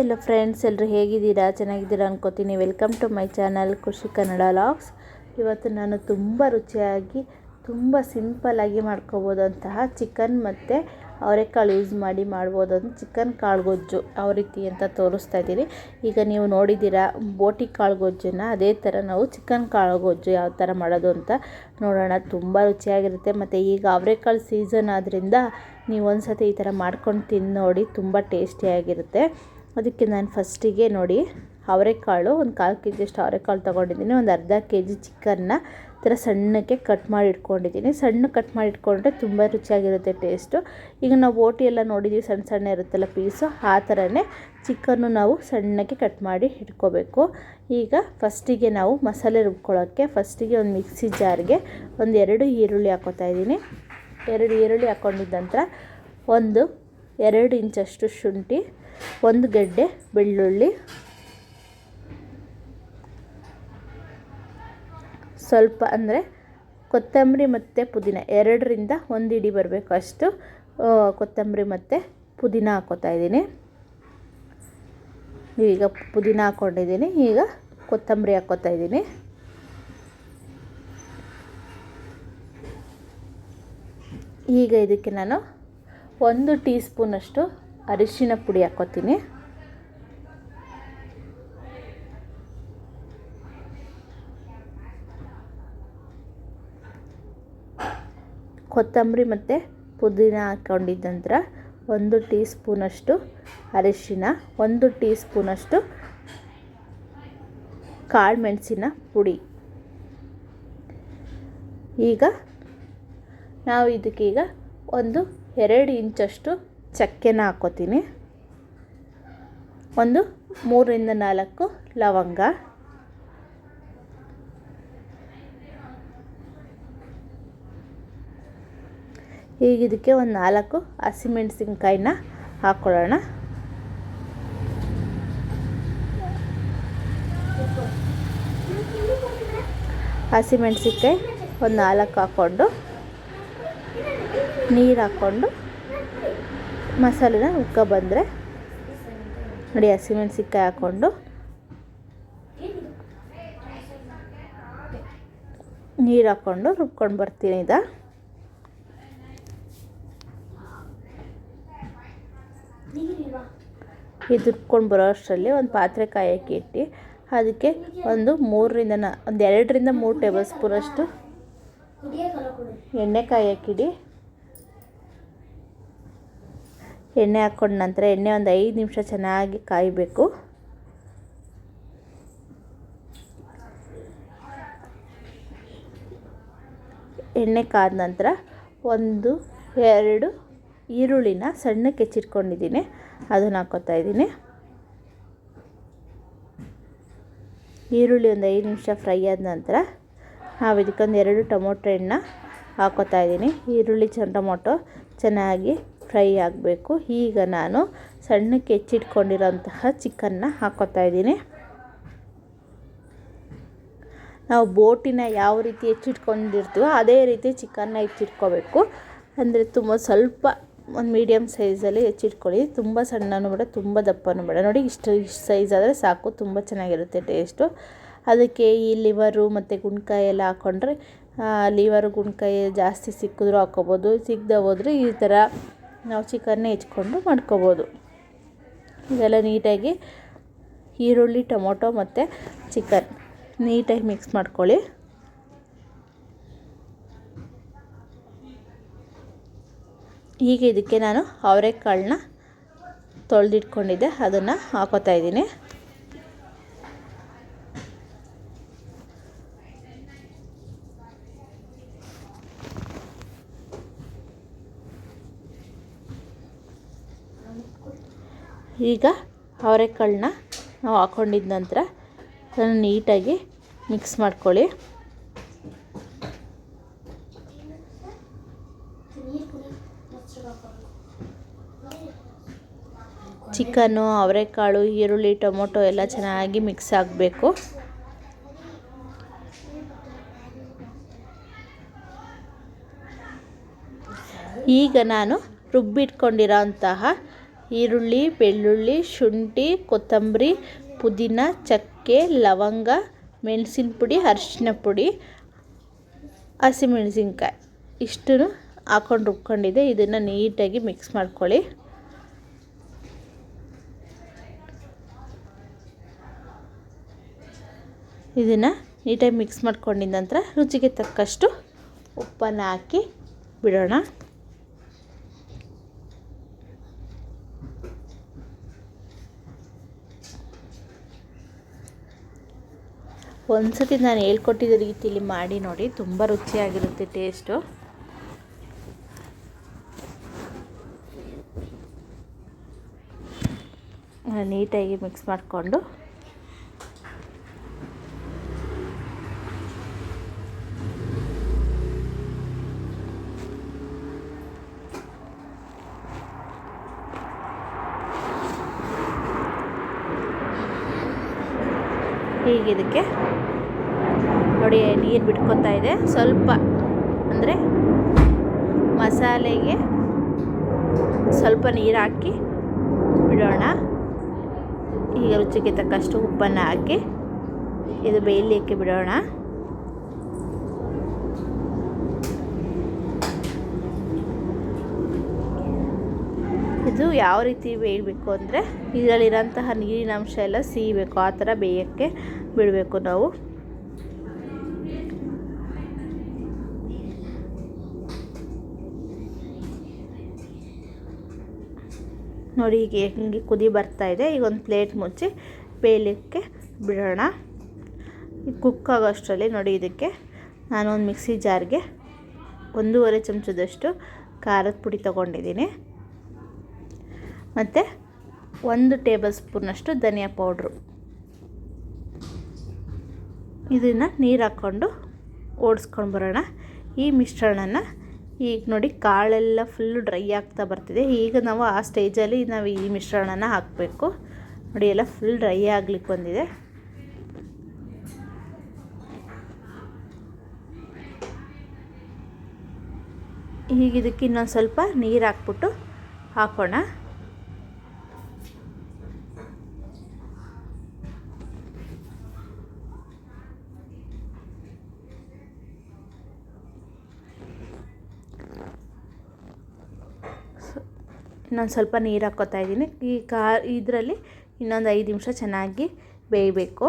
ಎಲ್ಲ ಫ್ರೆಂಡ್ಸ್ ಎಲ್ಲರೂ ಹೇಗಿದ್ದೀರಾ? ಚೆನ್ನಾಗಿದ್ದೀರಾ ಅನ್ಕೋತೀನಿ. ವೆಲ್ಕಮ್ ಟು ಮೈ ಚಾನಲ್ ಖುಷಿ ಕನ್ನಡ ಲಾಗ್ಸ್ ಇವತ್ತು ನಾನು ತುಂಬ ರುಚಿಯಾಗಿ, ತುಂಬ ಸಿಂಪಲ್ಲಾಗಿ ಮಾಡ್ಕೋಬೋದಂತಹ ಚಿಕನ್ ಮತ್ತು ಅವರೆಕಾಳು ಯೂಸ್ ಮಾಡಿ ಮಾಡ್ಬೋದಂತ ಚಿಕನ್ ಕಾಳು ಗೊಜ್ಜು ಯಾವ ರೀತಿ ಅಂತ ತೋರಿಸ್ತಾ ಇದ್ದೀನಿ. ಈಗ ನೀವು ನೋಡಿದ್ದೀರಾ, ಬೋಟಿ ಕಾಳು ಗೊಜ್ಜನ್ನು ಅದೇ ಥರ ನಾವು ಚಿಕನ್ ಕಾಳು ಗೊಜ್ಜು ಯಾವ ಥರ ಮಾಡೋದು ಅಂತ ನೋಡೋಣ. ತುಂಬ ರುಚಿಯಾಗಿರುತ್ತೆ. ಮತ್ತು ಈಗ ಅವರೆಕಾಳು ಸೀಸನ್ ಆದ್ದರಿಂದ ನೀವು ಒಂದು ಸತಿ ಈ ಥರ ಮಾಡ್ಕೊಂಡು ತಿಂದು ನೋಡಿ, ತುಂಬ ಟೇಸ್ಟಿಯಾಗಿರುತ್ತೆ ಅದಕ್ಕೆ ನಾನು ಫಸ್ಟಿಗೆ ನೋಡಿ ಅವರೆಕಾಳು, ಒಂದು ಕಾಲು ಕೆ ಜಿಯಷ್ಟು ಅವರೆಕಾಳು ತೊಗೊಂಡಿದ್ದೀನಿ, ಒಂದು ಅರ್ಧ ಕೆ ಜಿ ಚಿಕನ್ನ ಥರ ಸಣ್ಣಕ್ಕೆ ಕಟ್ ಮಾಡಿ ಇಟ್ಕೊಂಡಿದ್ದೀನಿ. ಸಣ್ಣ ಕಟ್ ಮಾಡಿ ಇಟ್ಕೊಂಡ್ರೆ ತುಂಬ ರುಚಿಯಾಗಿರುತ್ತೆ ಟೇಸ್ಟು ಈಗ ನಾವು ಓಟಿ ಎಲ್ಲ ನೋಡಿದ್ದೀವಿ ಸಣ್ಣ ಸಣ್ಣ ಇರುತ್ತಲ್ಲ ಪೀಸು ಆ ಥರನೇ ಚಿಕನ್ನು ನಾವು ಸಣ್ಣಕ್ಕೆ ಕಟ್ ಮಾಡಿ ಇಟ್ಕೋಬೇಕು. ಈಗ ಫಸ್ಟಿಗೆ ನಾವು ಮಸಾಲೆ ರುಬ್ಕೊಳ್ಳೋಕ್ಕೆ ಫಸ್ಟಿಗೆ ಒಂದು ಮಿಕ್ಸಿ ಜಾರ್ಗೆ ಒಂದು ಎರಡು ಈರುಳ್ಳಿ ಹಾಕೋತಾ ಇದ್ದೀನಿ. ಎರಡು ಈರುಳ್ಳಿ ಹಾಕ್ಕೊಂಡಿದ್ದ ನಂತರ ಒಂದು ಎರಡು ಇಂಚಷ್ಟು ಶುಂಠಿ, ಒಂದು ಗೆಡ್ಡೆ ಬೆಳ್ಳುಳ್ಳಿ, ಸ್ವಲ್ಪ ಅಂದರೆ ಕೊತ್ತಂಬರಿ ಮತ್ತು ಪುದೀನ, ಎರಡರಿಂದ ಒಂದು ಇಡಿ ಬರಬೇಕು ಅಷ್ಟು. ಕೊತ್ತಂಬರಿ ಮತ್ತು ಪುದೀನ ಹಾಕೋತಾ ಇದ್ದೀನಿ. ಈಗ ಪುದೀನ ಹಾಕ್ಕೊಂಡಿದ್ದೀನಿ ಈಗ ಕೊತ್ತಂಬರಿ ಹಾಕ್ಕೋತಾ ಇದ್ದೀನಿ. ಈಗ ಇದಕ್ಕೆ ನಾನು ಒಂದು ಟೀ ಸ್ಪೂನಷ್ಟು ಅರಿಶಿನ ಪುಡಿ ಹಾಕ್ಕೋತೀನಿ. ಕೊತ್ತಂಬರಿ ಮತ್ತು ಪುದೀನ ಹಾಕ್ಕೊಂಡಿದ್ದ ನಂತರ ಒಂದು ಟೀ ಸ್ಪೂನಷ್ಟು ಅರಿಶಿನ, ಒಂದು ಟೀ ಸ್ಪೂನಷ್ಟು ಕಾಳು ಮೆಣಸಿನ ಪುಡಿ. ಈಗ ನಾವು ಇದಕ್ಕೀಗ ಒಂದು ಎರಡು ಇಂಚಷ್ಟು ಚಕ್ಕೆನ ಹಾಕ್ಕೋತೀನಿ ಒಂದು, ಮೂರರಿಂದ ನಾಲ್ಕು ಲವಂಗ. ಈಗ ಇದಕ್ಕೆ ಒಂದು ನಾಲ್ಕು ಹಸಿಮೆಣಸಿನ್ಕಾಯಿನ ಹಾಕ್ಕೊಳ್ಳೋಣ ಹಸಿಮೆಣಸಿನ್ಕಾಯಿ ಒಂದು ನಾಲ್ಕು ಹಾಕ್ಕೊಂಡು. ನೀರು ಹಾಕ್ಕೊಂಡು ಮಸಾಲೆನ ಉಕ್ಕ ಬಂದರೆ ನೋಡಿ ಹಸಿಮೆಣಸಿನ್ಕಾಯಿ ಹಾಕ್ಕೊಂಡು ನೀರು ಹಾಕ್ಕೊಂಡು ರುಬ್ಕೊಂಡು ಬರ್ತೀನಿ ಇದ ಇದು ರುಬ್ಕೊಂಡು ಬರೋ ಅಷ್ಟರಲ್ಲಿ ಒಂದು ಪಾತ್ರೆ ಕಾಯಕ್ಕೆ ಇಟ್ಟು ಅದಕ್ಕೆ ಒಂದು ಮೂರರಿಂದ ನಾ ಒಂದು ಎರಡರಿಂದ ಮೂರು ಟೇಬಲ್ ಸ್ಪೂನಷ್ಟು ಎಣ್ಣೆ ಕಾಯಕ್ಕಿಡಿ ಎಣ್ಣೆ ಹಾಕ್ಕೊಂಡ ನಂತರ ಎಣ್ಣೆ ಒಂದು ಐದು ನಿಮಿಷ ಚೆನ್ನಾಗಿ ಕಾಯಬೇಕು. ಎಣ್ಣೆ ಕಾದ ನಂತರ ಒಂದು, ಎರಡು ಈರುಳ್ಳಿನ ಸಣ್ಣಕ್ಕೆ ಹೆಚ್ಚಿಟ್ಕೊಂಡಿದ್ದೀನಿ ಅದನ್ನು ಹಾಕ್ಕೊತಾ ಇದ್ದೀನಿ. ಈರುಳ್ಳಿ ಒಂದು ಐದು ನಿಮಿಷ ಫ್ರೈ ಆದ ನಂತರ ನಾವು ಇದಕ್ಕೊಂದು ಎರಡು ಟೊಮೊಟೊ ಹಣ್ಣು ಹಾಕ್ಕೊತಾ ಇದ್ದೀನಿ. ಈರುಳ್ಳಿ ಚ ಟೊಮೊಟೊ ಚೆನ್ನಾಗಿ ಫ್ರೈ ಆಗಬೇಕು. ಈಗ ನಾನು ಸಣ್ಣಕ್ಕೆ ಹೆಚ್ಚಿಟ್ಕೊಂಡಿರೋಂತಹ ಚಿಕನ್ನ ಹಾಕೋತಾ ಇದ್ದೀನಿ. ನಾವು ಬೋಟಿನ ಯಾವ ರೀತಿ ಹೆಚ್ಚಿಟ್ಕೊಂಡಿರ್ತೀವೋ ಅದೇ ರೀತಿ ಚಿಕನ್ನ ಹೆಚ್ಚಿಟ್ಕೋಬೇಕು. ಅಂದರೆ ತುಂಬ ಸ್ವಲ್ಪ ಒಂದು ಮೀಡಿಯಮ್ ಸೈಜಲ್ಲಿ ಹೆಚ್ಚಿಟ್ಕೊಳ್ಳಿ. ತುಂಬ ಸಣ್ಣನೂ ಬೇಡ, ತುಂಬ ದಪ್ಪನೂ ಬೇಡ. ನೋಡಿ ಇಷ್ಟು ಇಷ್ಟು ಸೈಜ್ ಆದರೆ ಸಾಕು, ತುಂಬ ಚೆನ್ನಾಗಿರುತ್ತೆ ಟೇಸ್ಟು. ಅದಕ್ಕೆ ಈ ಲಿವರು ಮತ್ತು ಗುಣ್ಕಾಯಿ ಎಲ್ಲ ಹಾಕ್ಕೊಂಡ್ರೆ ಲಿವರು, ಗುಣ್ಕಾಯಿ ಜಾಸ್ತಿ ಸಿಕ್ಕಿದ್ರೂ ಹಾಕ್ಕೋಬೋದು. ಸಿಗದೆ ಹೋದರೆ ಈ ಥರ ನಾವು ಚಿಕನ್ನೇ ಹೆಚ್ಕೊಂಡು ಮಾಡ್ಕೋಬೋದು. ಇದೆಲ್ಲ ನೀಟಾಗಿ ಈರುಳ್ಳಿ, ಟೊಮೊಟೊ ಮತ್ತು ಚಿಕನ್ ನೀಟಾಗಿ ಮಿಕ್ಸ್ ಮಾಡ್ಕೊಳ್ಳಿ. ಈಗ ಇದಕ್ಕೆ ನಾನು ಅವರೆಕಾಳನ್ನ ತೊಳೆದಿಟ್ಕೊಂಡಿದ್ದೆ. ಅದನ್ನು ಹಾಕೋತಾ ಇದ್ದೀನಿ. ಈಗ ಅವರೆಕಾಳನ್ನ ನಾವು ಹಾಕ್ಕೊಂಡಿದ್ದ ನಂತರ ಅದನ್ನು ನೀಟಾಗಿ ಮಿಕ್ಸ್ ಮಾಡ್ಕೊಳ್ಳಿ. ಚಿಕನ್ನು ಅವರೆಕಾಳು, ಈರುಳ್ಳಿ, ಟೊಮೊಟೊ ಎಲ್ಲ ಚೆನ್ನಾಗಿ ಮಿಕ್ಸ್ ಆಗಬೇಕು. ಈಗ ನಾನು ರುಬ್ಬಿಟ್ಕೊಂಡಿರೋ ಅಂತಹ ಈರುಳ್ಳಿ, ಬೆಳ್ಳುಳ್ಳಿ, ಶುಂಠಿ, ಕೊತ್ತಂಬರಿ, ಪುದೀನ, ಚಕ್ಕೆ, ಲವಂಗ, ಮೆಣಸಿನ ಪುಡಿ, ಅರಿಶಿನ ಪುಡಿ, ಹಸಿಮೆಣಸಿನ್ಕಾಯಿ. ಇಷ್ಟನ್ನು ಹಾಕೊಂಡು ರುಬ್ಕೊಂಡಿದ್ದೆ ಇದನ್ನು ನೀಟಾಗಿ ಮಿಕ್ಸ್ ಮಾಡ್ಕೊಳ್ಳಿ. ಇದನ್ನು ನೀಟಾಗಿ ಮಿಕ್ಸ್ ಮಾಡ್ಕೊಂಡಿದ್ದ ನಂತರ ರುಚಿಗೆ ತಕ್ಕಷ್ಟು ಉಪ್ಪನ್ನು ಹಾಕಿ ಬಿಡೋಣ. ಒಂದ್ಸತಿ ನಾನು ಹೇಳ್ಕೊಟ್ಟಿದ್ದ ರೀತಿಯಲ್ಲಿ ಮಾಡಿ ನೋಡಿ ತುಂಬ ರುಚಿಯಾಗಿರುತ್ತೆ ಟೇಸ್ಟು ನೀಟಾಗಿ ಮಿಕ್ಸ್ ಮಾಡಿಕೊಂಡು ಹೀಗೆ ಇದಕ್ಕೆ ನೋಡಿ ನೀರು ಬಿಟ್ಕೊತಾ ಇದೆ. ಸ್ವಲ್ಪ ಅಂದರೆ ಮಸಾಲೆಗೆ ಸ್ವಲ್ಪ ನೀರು ಹಾಕಿ ಬಿಡೋಣ. ಈಗ ರುಚಿಗೆ ತಕ್ಕಷ್ಟು ಉಪ್ಪನ್ನು ಹಾಕಿ ಇದು ಬೇಯಲಿಕ್ಕೆ ಬಿಡೋಣ. ಇದು ಯಾವ ರೀತಿ ಬೇಯಬೇಕು ಅಂದರೆ ಇದರಲ್ಲಿರೋಂತಹ ನೀರಿನ ಅಂಶ ಎಲ್ಲ ಸೀಬೇಕು. ಆ ಥರ ಬೇಯೋಕ್ಕೆ ಬಿಡಬೇಕು ನಾವು. ನೋಡಿ ಈಗ ಹೆಂಗೆ ಕುದಿ ಬರ್ತಾ ಇದೆ. ಈಗ ಒಂದು ಪ್ಲೇಟ್ ಮುಚ್ಚಿ ಬೇಯಲಿಕ್ಕೆ ಬಿಡೋಣ. ಕುಕ್ ಆಗೋಷ್ಟರಲ್ಲಿ ನೋಡಿ ಇದಕ್ಕೆ ನಾನು ಒಂದು ಮಿಕ್ಸಿ ಜಾರ್ಗೆ ಒಂದೂವರೆ ಚಮಚದಷ್ಟು ಖಾರದ ಪುಡಿ ತೊಗೊಂಡಿದ್ದೀನಿ. ಮತ್ತು ಒಂದು ಟೇಬಲ್ ಸ್ಪೂನಷ್ಟು ಧನಿಯಾ ಪೌಡ್ರು. ಇದನ್ನು ನೀರು ಹಾಕ್ಕೊಂಡು ಓಡಿಸ್ಕೊಂಡು ಬರೋಣ. ಈ ಮಿಶ್ರಣನ ಈಗ ನೋಡಿ ಕಾಳೆಲ್ಲ ಫುಲ್ಲು ಡ್ರೈ ಆಗ್ತಾ ಬರ್ತಿದೆ. ಈಗ ನಾವು ಆ ಸ್ಟೇಜಲ್ಲಿ ನಾವು ಈ ಮಿಶ್ರಣನ ಹಾಕಬೇಕು. ನೋಡಿ ಎಲ್ಲ ಫುಲ್ ಡ್ರೈ ಆಗ್ಲಿಕ್ಕೆ ಬಂದಿದೆ. ಈಗ ಇದಕ್ಕೆ ಇನ್ನೊಂದು ಸ್ವಲ್ಪ ನೀರು ಹಾಕ್ಬಿಟ್ಟು ಹಾಕೋಣ. ಇನ್ನೊಂದು ಸ್ವಲ್ಪ ನೀರು ಹಾಕ್ಕೋತಾ ಇದ್ದೀನಿ. ಈ ಕಾ, ಇದರಲ್ಲಿ ಇನ್ನೊಂದು ಐದು ನಿಮಿಷ ಚೆನ್ನಾಗಿ ಬೇಯಬೇಕು.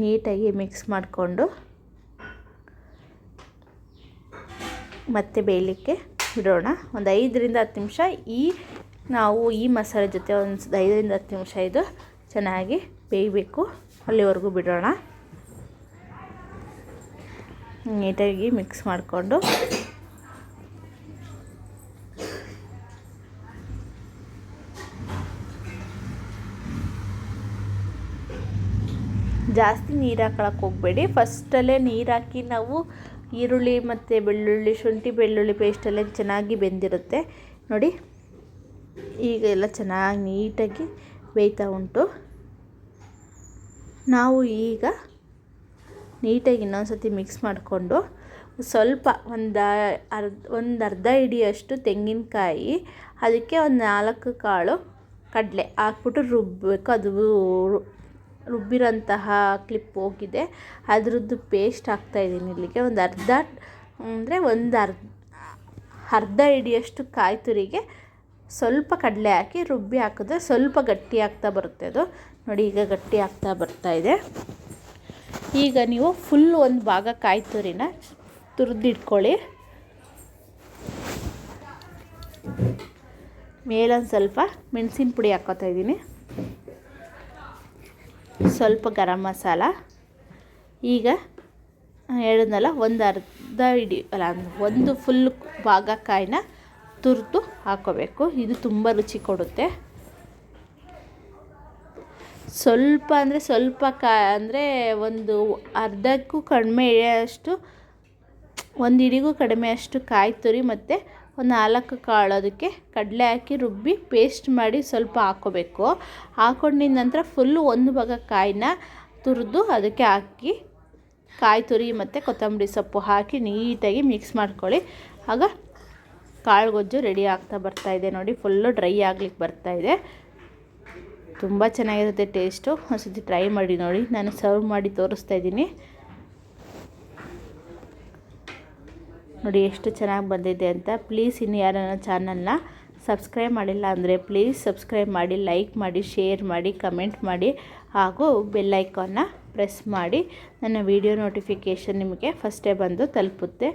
ನೀಟಾಗಿ ಮಿಕ್ಸ್ ಮಾಡಿಕೊಂಡು ಮತ್ತೆ ಬೇಯಲಿಕ್ಕೆ ಬಿಡೋಣ. ಒಂದು ಐದರಿಂದ ಹತ್ತು ನಿಮಿಷ ಈ, ನಾವು ಈ ಮಸಾಲೆ ಜೊತೆ ಒಂದು ಐದರಿಂದ ಹತ್ತು ನಿಮಿಷ ಇದು ಚೆನ್ನಾಗಿ ಬೇಯಬೇಕು. ಅಲ್ಲಿವರೆಗೂ ಬಿಡೋಣ. ನೀಟಾಗಿ ಮಿಕ್ಸ್ ಮಾಡಿಕೊಂಡು. ಜಾಸ್ತಿ ನೀರು ಹಾಕೊಳಕ್ಕೆ ಹೋಗಬೇಡಿ. ಫಸ್ಟಲ್ಲೇ ನೀರು ಹಾಕಿ ನಾವು ಈರುಳ್ಳಿ ಮತ್ತು ಬೆಳ್ಳುಳ್ಳಿ, ಶುಂಠಿ ಬೆಳ್ಳುಳ್ಳಿ ಪೇಸ್ಟಲ್ಲೇ ಚೆನ್ನಾಗಿ ಬೆಂದಿರುತ್ತೆ. ನೋಡಿ, ಈಗ ಎಲ್ಲ ಚೆನ್ನಾಗಿ ನೀಟಾಗಿ ಬೇಯ್ತಾ ಉಂಟು. ನಾವು ಈಗ ನೀಟಾಗಿ ಇನ್ನೊಂದು ಸತಿ ಮಿಕ್ಸ್ ಮಾಡಿಕೊಂಡು ಸ್ವಲ್ಪ ಒಂದು ಅರ್ಧ ಒಂದು ಅರ್ಧ ಹಿಡಿಯಷ್ಟು ತೆಂಗಿನಕಾಯಿ, ಅದಕ್ಕೆ ಒಂದು ನಾಲ್ಕು ಕಾಳು ಕಡಲೆ ಹಾಕ್ಬಿಟ್ಟು ರುಬ್ಬಬೇಕು ಅದು ರುಬ್ಬಿರೋಂತಹ ಕ್ಲಿಪ್ ಹೋಗಿದೆ. ಅದರದ್ದು ಪೇಸ್ಟ್ ಹಾಕ್ತಾಯಿದ್ದೀನಿ ಇಲ್ಲಿಗೆ. ಒಂದು ಅರ್ಧ, ಅಂದರೆ ಒಂದು ಅರ್ಧ ಅರ್ಧ ಹಿಡಿಯಷ್ಟು ಕಾಯಿ ತುರಿಗೆ ಸ್ವಲ್ಪ ಕಡಲೆ ಹಾಕಿ ರುಬ್ಬಿ ಹಾಕಿದ್ರೆ ಸ್ವಲ್ಪ ಗಟ್ಟಿ ಆಗ್ತಾ ಬರುತ್ತೆ ಅದು. ನೋಡಿ, ಈಗ ಗಟ್ಟಿ ಆಗ್ತಾ ಬರ್ತಾ ಇದೆ. ಈಗ ನೀವು ಫುಲ್ ಒಂದು ಭಾಗ ಕಾಯಿ ತುರಿನ ತುರಿದಿಟ್ಕೊಳ್ಳಿ. ಮೇಲೊಂದು ಸ್ವಲ್ಪ ಮೆಣಸಿನ ಪುಡಿ ಹಾಕ್ಕೋತಾ ಇದ್ದೀನಿ. ಸ್ವಲ್ಪ ಗರಂ ಮಸಾಲ. ಈಗ ಹೇಳಿದ್ನಲ್ಲ, ಒಂದು ಅರ್ಧ ಇಡಿ, ಅಲ್ಲ, ಒಂದು ಫುಲ್ ಭಾಗ ಕಾಯಿನ ತುರಿದು ಹಾಕೋಬೇಕು. ಇದು ತುಂಬ ರುಚಿ ಕೊಡುತ್ತೆ. ಸ್ವಲ್ಪ ಅಂದರೆ ಸ್ವಲ್ಪ ಕಾ ಅಂದರೆ ಒಂದು ಅರ್ಧಕ್ಕೂ ಕಡಿಮೆ ಅಷ್ಟು, ಒಂದು ಹಿಡಿಗೂ ಕಡಿಮೆ ಅಷ್ಟು ಕಾಯಿ ತುರಿ ಮತ್ತು ಒಂದು ನಾಲ್ಕು ಕಾಳು ಅದಕ್ಕೆ ಕಡಲೆ ಹಾಕಿ ರುಬ್ಬಿ ಪೇಸ್ಟ್ ಮಾಡಿ ಸ್ವಲ್ಪ ಹಾಕ್ಕೋಬೇಕು ಹಾಕೊಂಡಿದ್ದ ನಂತರ ಫುಲ್ಲು ಒಂದು ಭಾಗ ಕಾಯಿನ ತುರಿದು ಅದಕ್ಕೆ ಹಾಕಿ ಕಾಯಿ ತುರಿ ಮತ್ತು ಕೊತ್ತಂಬರಿ ಸೊಪ್ಪು ಹಾಕಿ ನೀಟಾಗಿ ಮಿಕ್ಸ್ ಮಾಡ್ಕೊಳ್ಳಿ. ಆಗ ಕಾಳು ಗೊಜ್ಜು ರೆಡಿ ಆಗ್ತಾ ಬರ್ತಾ ಇದೆ ನೋಡಿ ಫುಲ್ಲು ಡ್ರೈ ಆಗ್ಲಿಕ್ಕೆ ಬರ್ತಾ ಇದೆ. ತುಂಬ ಚೆನ್ನಾಗಿರುತ್ತೆ ಟೇಸ್ಟು ಒಂದ್ಸತಿ ಟ್ರೈ ಮಾಡಿ ನೋಡಿ. ನಾನು ಸರ್ವ್ ಮಾಡಿ ತೋರಿಸ್ತಾ ಇದ್ದೀನಿ. ನೋಡಿ ಎಷ್ಟು ಚೆನ್ನಾಗಿ ಬಂದಿದೆ ಅಂತ. ಪ್ಲೀಸ್ ಇನ್ನು ಯಾರನ್ನ ಚಾನಲ್ನ ಸಬ್ಸ್ಕ್ರೈಬ್ ಮಾಡಿಲ್ಲ ಅಂದರೆ ಪ್ಲೀಸ್ ಸಬ್ಸ್ಕ್ರೈಬ್ ಮಾಡಿ ಲೈಕ್ ಮಾಡಿ ಶೇರ್ ಮಾಡಿ ಕಮೆಂಟ್ ಮಾಡಿ. ಹಾಗೂ ಬೆಲ್ಲೈಕಾನ್ನ ಪ್ರೆಸ್ ಮಾಡಿ. ನನ್ನ ವಿಡಿಯೋ ನೋಟಿಫಿಕೇಷನ್ ನಿಮಗೆ ಫಸ್ಟೇ ಬಂದು ತಲುಪುತ್ತೆ.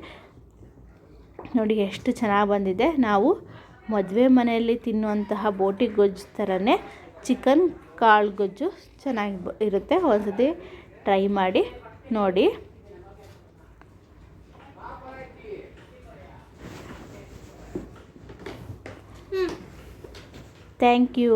ನೋಡಿ ಎಷ್ಟು ಚೆನ್ನಾಗಿ ಬಂದಿದೆ. ನಾವು ಮದುವೆ ಮನೆಯಲ್ಲಿ ತಿನ್ನುವಂತಹ ಬೋಟಿ ಗೊಜ್ಜು ಥರನೇ ಚಿಕನ್ ಕಾಳು ಗೊಜ್ಜು ಚೆನ್ನಾಗಿ ಬ ಇರುತ್ತೆ. ಒಂದ್ಸತಿ ಟ್ರೈ ಮಾಡಿ ನೋಡಿ. Thank you.